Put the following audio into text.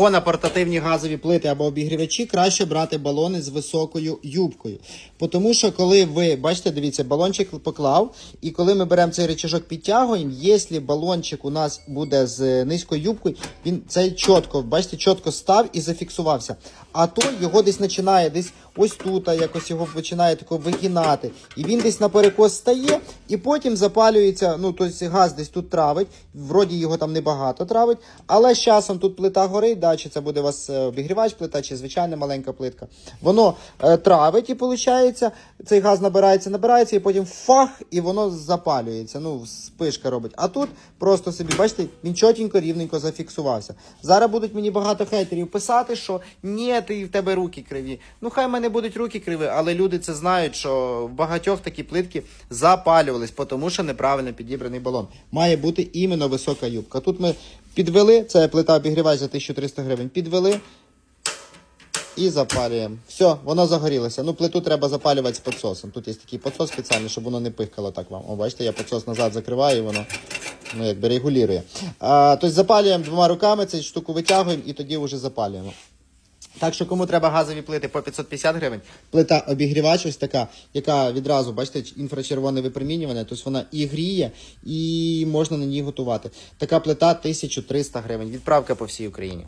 На портативні газові плити або обігрівачі краще брати балони з високою юбкою. Тому що коли ви, бачите, дивіться, балончик поклав, і коли ми беремо цей рычажок підтягуємо, якщо балончик у нас буде з низькою юбкою, він цей чітко, бачите, чітко став і зафіксувався. А то його десь починає десь ось тут, якось його починає тако вигинати. І він десь на перекос стає, і потім запалюється, ну тобто газ десь тут травить, вроді його там небагато травить, але з часом тут плита горить, да, чи це буде у вас е, обігрівач плита, чи звичайна маленька плитка. Воно е, травить і виходить, цей газ набирається, набирається, і потім фах, і воно запалюється. Ну, спишка робить. А тут просто собі, бачите, він чотенько, рівненько зафіксувався. Зараз будуть мені багато хейтерів писати, що ні, ти в тебе руки криві. Ну, хай в мене будуть руки криві, але люди це знають, що в багатьох такі плитки запалювались, тому що неправильно підібраний балон. Має бути іменно висока юбка. Тут ми підвели, це плита обігрівач за 1300 гривень, підвели. І запалюємо. Все, воно загорілося. Ну, плиту треба запалювати з підсосом. Тут є такий підсос спеціальний, щоб воно не пихкало так вам. О, бачите, я підсос назад закриваю, і воно ну, якби регулює. А, тобто запалюємо двома руками, цю штуку витягуємо і тоді вже запалюємо. Так що кому треба газові плити по 550 гривень, плита обігрівач ось така, яка відразу, бачите, інфрачервоне випромінювання, тобто вона і гріє, і можна на ній готувати. Така плита 1300 гривень. Відправка по всій Україні.